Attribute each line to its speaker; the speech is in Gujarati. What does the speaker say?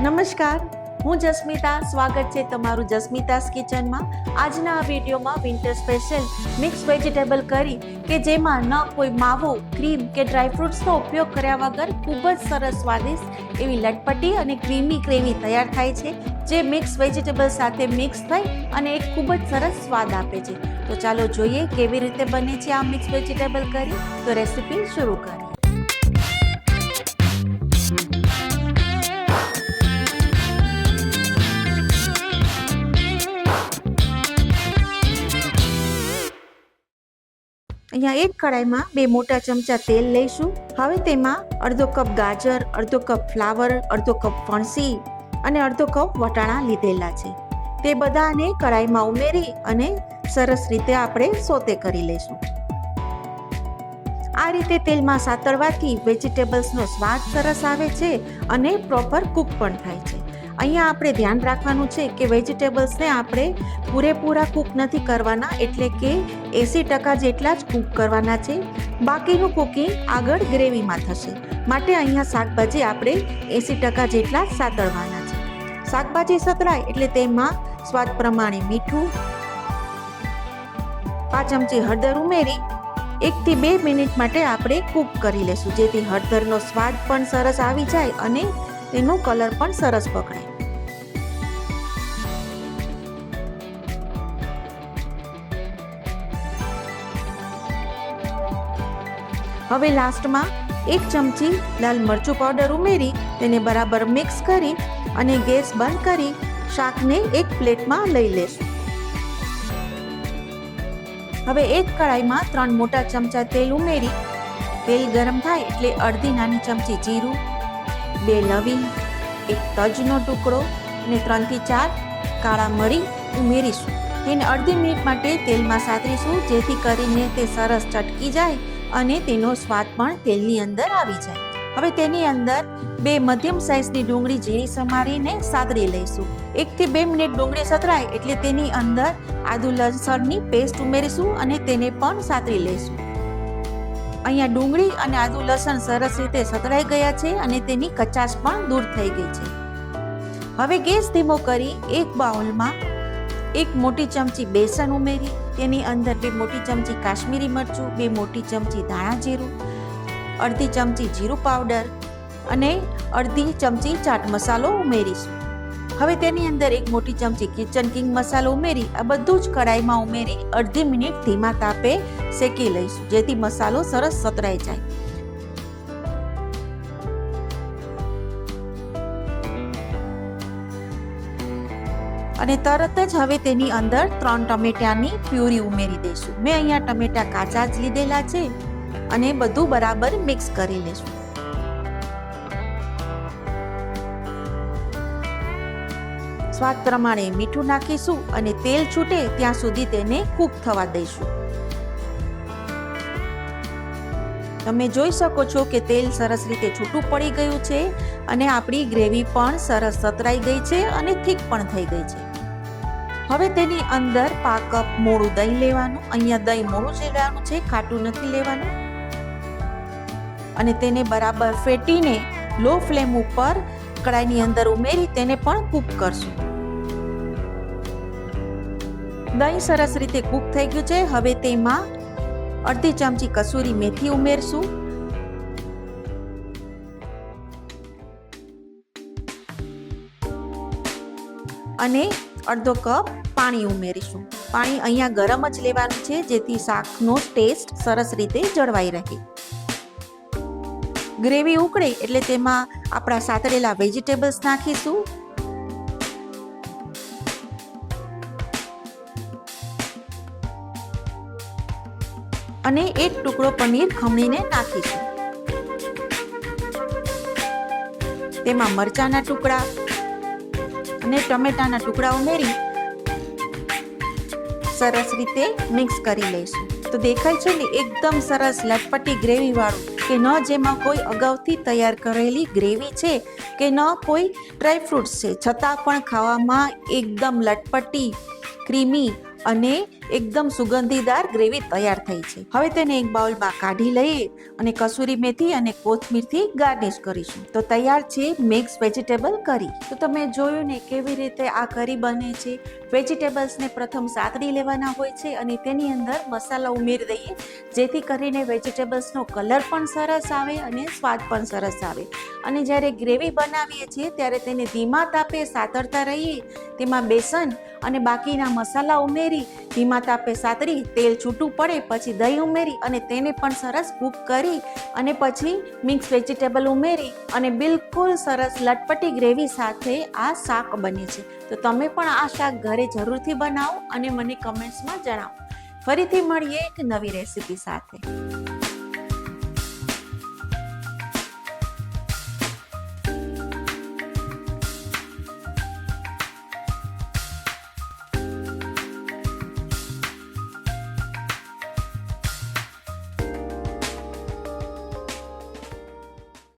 Speaker 1: નમસ્કાર. હું જસ્મિતા. સ્વાગત છે તમારું જસ્મિતાસ કિચનમાં. આજના આ વિડીયોમાં વિન્ટર સ્પેશિયલ મિક્સ વેજીટેબલ કરી કે જેમાં ન કોઈ માવો ક્રીમ કે ડ્રાયફ્રૂટ્સનો ઉપયોગ કર્યા વગર ખૂબ જ સરસ સ્વાદિષ્ટ એવી લટપટી અને ક્રીમી ગ્રેવી તૈયાર થાય છે, જે મિક્સ વેજીટેબલ સાથે મિક્સ થઈ અને એક ખૂબ જ સરસ સ્વાદ આપે છે. તો ચાલો જોઈએ કેવી રીતે બને છે આ મિક્સ વેજીટેબલ કરી તો રેસીપી શરૂ કરીએ. અહીંયા એક કડાઈમાં બે મોટા ચમચા તેલ લઈશું. હવે તેમાં અડધો કપ ગાજર, અડધો કપ ફ્લાવર, અડધો કપ ફણસી અને અડધો કપ વટાણા લીધેલા છે. તે બધાને કડાઈમાં ઉમેરી અને સરસ રીતે આપણે સોતે કરી લઈશું. આ રીતે તેલમાં સાતળવાથી વેજીટેબલ્સનો સ્વાદ સરસ આવે છે અને પ્રોપર કૂક પણ થાય છે. અહીંયા આપણે ધ્યાન રાખવાનું છે કે વેજીટેબલ્સને આપણે પૂરેપૂરા કૂક નથી કરવાના, એટલે કે એંસી ટકા જેટલા જ કૂક કરવાના છે. બાકીનું કૂકિંગ આગળ ગ્રેવીમાં થશે. માટે અહીંયા શાકભાજી આપણે એંસી ટકા જેટલા સાતળવાના છે. શાકભાજી સતળાય એટલે તેમાં સ્વાદ પ્રમાણે મીઠું, પાંચ ચમચી હળદર ઉમેરી, એકથી બે મિનિટ માટે આપણે કૂક કરી લેશું. જેથી હળદરનો સ્વાદ પણ સરસ આવી જાય અને તેનો કલર પણ સરસ પકડાય હવે લાસ્ટમાં એક ચમચી લાલ મરચું પાવડર ઉમેરી તેને બરાબર મિક્સ કરી અને ગેસ બંધ કરી શાકને એક પ્લેટમાં લઈ લેશું. હવે એક કડાઈમાં ત્રણ મોટા ચમચા તેલ ઉમેરી તેલ ગરમ થાય એટલે અડધી નાની ચમચી જીરું, બે લવિંગ એક તજનો ટુકડો અને ત્રણથી ચાર કાળા મરી ઉમેરીશું. તેને અડધી મિનિટ માટે તેલમાં સાતરીશું જેથી કરીને તે સરસ ચટકી જાય અને તેનો સ્વાદ પણ તેલની અંદર આવી જાય. હવે તેની અંદર બે મધ્યમ સાઇઝની ડુંગળી ઝીણી સમારીને સાતરી લઈશું. એકથી બે મિનિટ ડુંગળી સતરાય એટલે તેની અંદર આદુ લસણની પેસ્ટ ઉમેરીશું અને તેને પણ સાતરી લઈશું. અહીંયા ડુંગળી અને આદુ લસણ સરસ રીતે સતરાઈ ગયા છે અને તેની કચાશ પણ દૂર થઈ ગઈ છે. હવે ગેસ ધીમો કરી એક બાઉલમાં એક મોટી ચમચી બેસન ઉમેરી, તેની અંદર બે મોટી ચમચી કાશ્મીરી મરચું, બે મોટી ચમચી ધાણા જીરું, અડધી ચમચી જીરું પાવડર અને અડધી ચમચી ચાટ મસાલો ઉમેરીશું. હવે તેની અંદર એક મોટી ચમચી કિચન કિંગ મસાલો ઉમેરી, આ બધું જ કડાઈમાં ઉમેરી અડધી મિનિટ ધીમા તાપે શેકી લઈશું, જેથી મસાલો સરસ સતરાઈ જાય. અને તરત જ હવે તેની અંદર ત્રણ ટમેટાની પ્યુરી ઉમેરી દઈશું. મેં અહીંયા ટમેટા કાચા જ લીધેલા છે અને બધું બરાબર મિક્સ કરી લેશું. સ્વાદ પ્રમાણે મીઠું નાખીશું અને તેલ છૂટે ત્યાં સુધી તેને કૂક થવા દઈશું. તમે જોઈ શકો છો કે તેલ સરસ રીતે છૂટું પડી ગયું છે અને આપણી ગ્રેવી પણ સરસ સતરાઈ ગઈ છે અને થીક પણ થઈ ગઈ છે. હવે તેની અંદર પા કપ મોળું દહીં લેવાનું, અહીંયા દહીં મોળું જ છે ખાટું નથી લેવાનું. અને તેને બરાબર ફેટીને લો ફ્લેમ ઉપર કડાઈની અંદર ઉમેરી તેને પણ કૂક કરશું. દહીં સરસ રીતે કૂક થઈ ગયું છે. હવે તેમાં અડધી ચમચી કસૂરી મેથી ઉમેરશું. અને અડધો કપ પાણી ઉમેરીશું. પાણી અહીંયા ગરમ જ લેવાનું છે, જેથી શાકનો ટેસ્ટ સરસ રીતે જળવાઈ રહે. ગ્રેવી ઉકળે એટલે તેમાં આપણા સાતરેલા વેજીટેબલ્સ નાખીશું. અને એક ટુકડો પનીર ખમણીને નાખીશું. તેમાં મરચાના ટુકડા અને ટમેટાના ટુકડા ઉમેરી સરસ રીતે મિક્સ કરી લઈશું. તો દેખાય છે ને, એકદમ સરસ લટપટી ગ્રેવી વાળું કે ન જેમાં કોઈ અગાઉથી તૈયાર કરેલી ગ્રેવી છે કે ન કોઈ ડ્રાયફ્રૂટ્સ છે. છતાં પણ ખાવામાં એકદમ લટપટી, ક્રીમી અને એકદમ સુગંધીદાર ગ્રેવી તૈયાર થઈ છે. હવે તેને એક બાઉલમાં કાઢી લઈએ અને કસૂરી મેથી અને કોથમીરથી ગાર્નિશ કરીશું. તો તૈયાર છે મિક્સ વેજીટેબલ કરી. તો તમે જોયું ને કેવી રીતે આ કરી બને છે? વેજીટેબલ્સને પ્રથમ સાતડી લેવાના હોય છે અને તેની અંદર મસાલા ઉમેરી દઈએ. જેથી કરીને વેજીટેબલ્સનો કલર પણ સરસ આવે અને સ્વાદ પણ સરસ આવે. અને જ્યારે ગ્રેવી બનાવીએ છીએ ત્યારે તેને ધીમા તાપે સાતરતા રહીએ. તેમાં બેસન અને બાકીના મસાલા ઉમેરી ધીમા તાપે સાતરી, તેલ છૂટું પડે, પછી દહીં ઉમેરી અને તેને પણ સરસ કૂક કરી અને પછી મિક્સ વેજીટેબલ ઉમેરી અને બિલકુલ સરસ લટપટી ગ્રેવી સાથે આ શાક બને છે. તો તમે પણ આ શાક ઘરે જરૂરથી બનાવો અને મને કમેન્ટ્સમાં જણાવો. ફરીથી મળીએ એક નવી રેસીપી સાથે.